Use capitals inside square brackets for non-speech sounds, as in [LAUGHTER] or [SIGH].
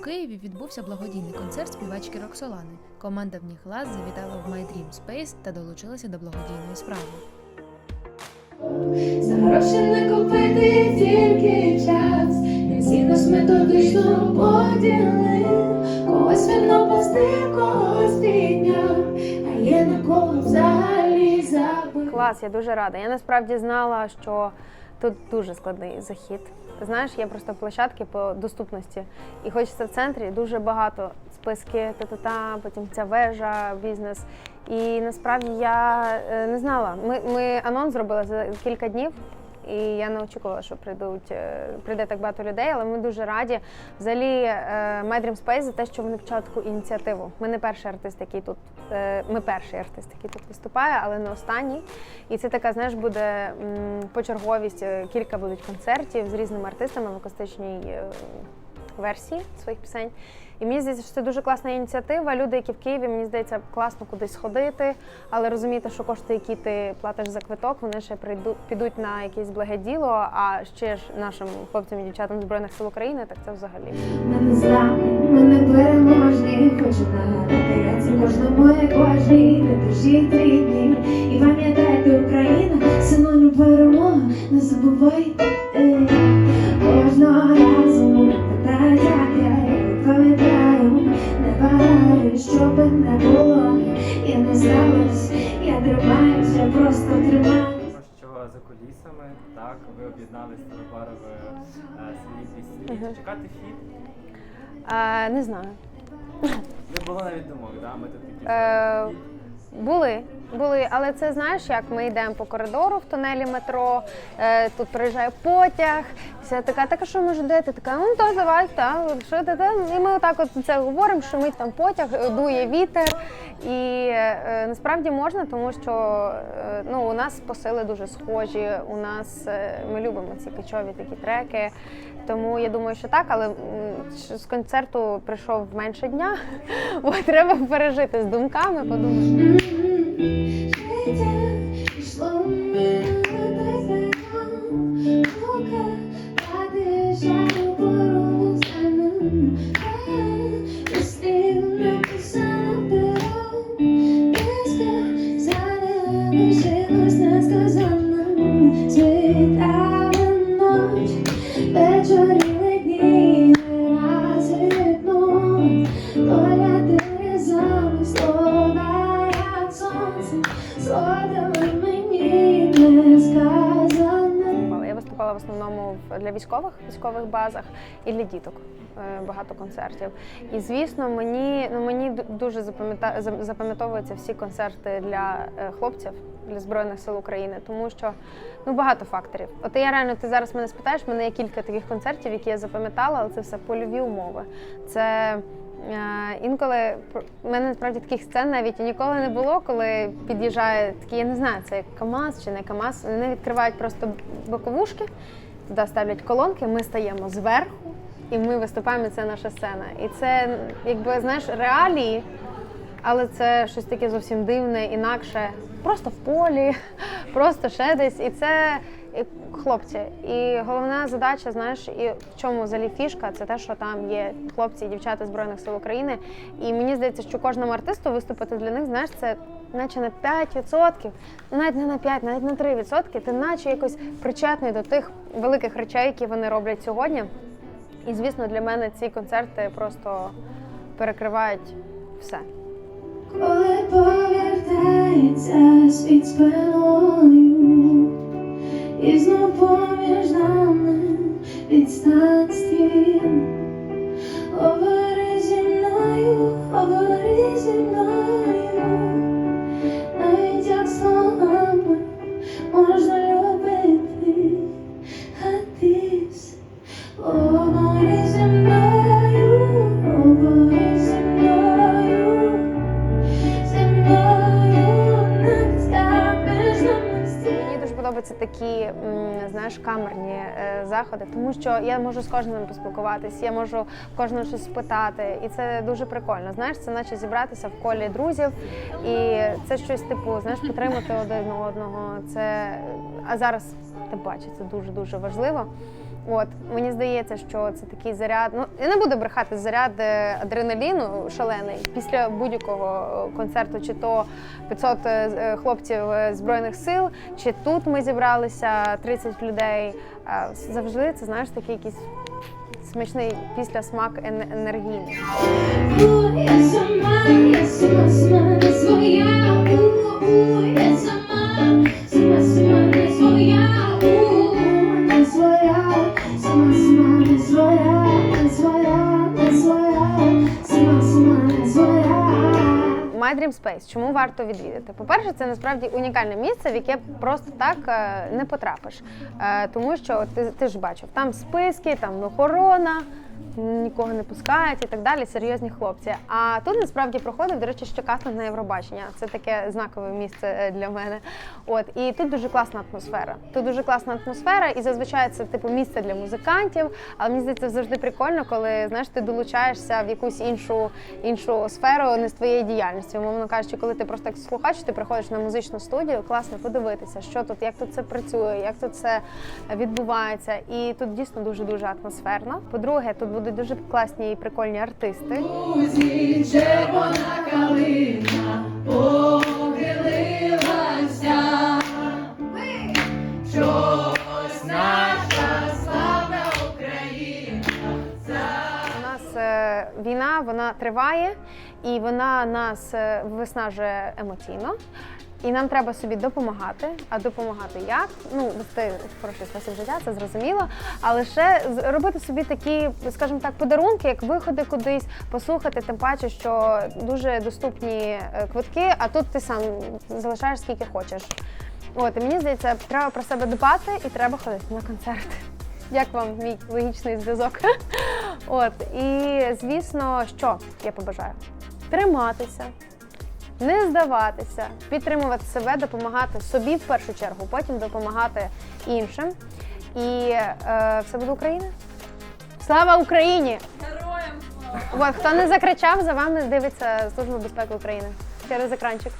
У Києві відбувся благодійний концерт співачки Роксолани. Команда в них лаз завітала в My Dream Space та долучилася до благодійної справи. За гроші не купити тільки час, він всі нас методично поділив, когось він опустив, когось підняв, а є на кого взагалі забив. Клас, я дуже рада. Я насправді знала, що тут дуже складний захід. Знаєш, є просто площадки по доступності. І хочеться в центрі дуже багато списки, та-та-та, потім ця вежа, бізнес. І насправді я е, не знала. Ми, ми анонс зробили за кілька днів. І я не очікувала, що прийдуть, е, прийде так багато людей, але ми дуже раді. Взагалі, е, My Dream за те, що вони почали таку ініціативу. Ми не перший артист, який тут, е, ми перший артист, який тут виступає, але не останній. І це така, знаєш, буде почерговість. Кілька будуть концертів з різними артистами в акустичній версії своїх пісень. І мені здається, що це дуже класна ініціатива. Люди, які в Києві, мені здається, класно кудись ходити, але розуміти, що кошти, які ти платиш за квиток, вони ще прийдуть, підуть на якесь благе діло. А ще ж нашим хлопцям і дівчатам збройних сил України, так це взагалі. Ми зламні, ми не переможні, хочу нагадати, це кожному як важні, не душіть рідні. І пам'ятайте, Україна, синонім перемога, не забувайте. Я просто тримаюсь. Що за кулісами, так, ви об'єднали старобарове е, свої пісні. Чекати фіт А, не знаю. не було навіть думок, да? ми тут такі. Е, Були, були, але це знаєш, як ми йдемо по коридору в тунелі метро, е, тут приїжджає потяг, вся така, так а що може де? Ти така, ну то давай, та, що ти там? І ми отак от це говоримо, що ми там потяг, е, дує вітер. І е, насправді можна, тому що е, ну, у нас посили дуже схожі, у нас е, ми любимо ці качові такі треки. Тому я думаю, що так, але з концерту прийшов менше дня, [LAUGHS] бо треба пережити з думками, подумати. Життя йшло минуле Для військових військових базах і для діток. е, Багато концертів. І звісно, мені ну мені дуже запам'ятовуються всі концерти для е, хлопців для збройних сил України, тому що ну багато факторів. От я реально ти зараз мене спитаєш, мене є кілька таких концертів, які я запам'ятала, але це все польові умови. Це Е, Інколи в мене насправді таких сцен навіть ніколи не було, коли під'їжджає такий, я не знаю, це КАМАЗ чи не КАМАЗ. Вони відкривають просто боковушки, туди ставлять колонки, ми стаємо зверху, і ми виступаємо. Це наша сцена. І це, якби знаєш, реалії, але це щось таке зовсім дивне, інакше. Просто в полі, [LAUGHS] просто ще десь. І це і хлопці. І головна задача, знаєш, і в чому взагалі фішка, це те, що там є хлопці і дівчата Збройних сил України. І мені здається, що кожному артисту виступити для них, знаєш, це наче на 5%, ну, навіть не на 5, навіть на 3%, ти наче якось причетний до тих великих речей, які вони роблять сьогодні. І звісно, для мене ці концерти просто перекривають все. Коли повертається світ спиною І знов поміж нами відстань стін Говори зі мною, говори зі мною подобаються такі, знаєш, камерні е, заходи, тому що я можу з кожним поспілкуватись, я можу кожного щось спитати, і це дуже прикольно. Знаєш, це наче зібратися в колі друзів, і це щось типу, знаєш, підтримати один одного. Це а зараз тим паче це дуже дуже важливо. От мені здається, що це такий заряд. Ну я не буду брехати заряд е, адреналіну шалений після будь-якого е, концерту, чи то 500 е, хлопців збройних сил, чи тут ми зібралися 30 людей. Завжди це знаєш такий якийсь смачний післясмак ен- енергійний. My Dream Space. Чому варто відвідати? По-перше, це насправді унікальне місце, в яке просто так е, не потрапиш. Е, Тому що ти, ти ж бачив, там списки, там охорона, нікого не пускають і так далі. Серйозні хлопці. А тут насправді проходив, до речі, ще кастинг на Євробачення. Це таке знакове місце е, для мене. От і тут дуже класна атмосфера. Тут дуже класна атмосфера, і зазвичай це типу місце для музикантів. Але мені здається, завжди прикольно, коли знаєш, ти долучаєшся в якусь іншу іншу сферу, не з твоєї діяльності. Умовно кажучи, коли ти просто як слухач, ти приходиш на музичну студію, класно подивитися, що тут, як тут це працює, як тут це відбувається. І тут дійсно дуже дуже атмосферно. По-друге, тут будуть дуже класні і прикольні артисти. У нас е, війна вона триває, і вона нас е, виснажує емоційно. І нам треба собі допомагати. А допомагати як? Ну, вести хороший спосіб життя, це зрозуміло. Але ще робити собі такі, скажімо так, подарунки, як виходи кудись, послухати, тим паче, що дуже доступні е, квитки, а тут ти сам залишаєш скільки хочеш. От, і мені здається, треба про себе дбати і треба ходити на концерти. Як вам мій логічний зв'язок? [LAUGHS] От і звісно, що я побажаю? Триматися, не здаватися, підтримувати себе, допомагати собі в першу чергу, потім допомагати іншим. І е, все буде Україна. Слава Україні! Героям слава! От хто не закричав, за вами дивиться Служба безпеки України через екранчик.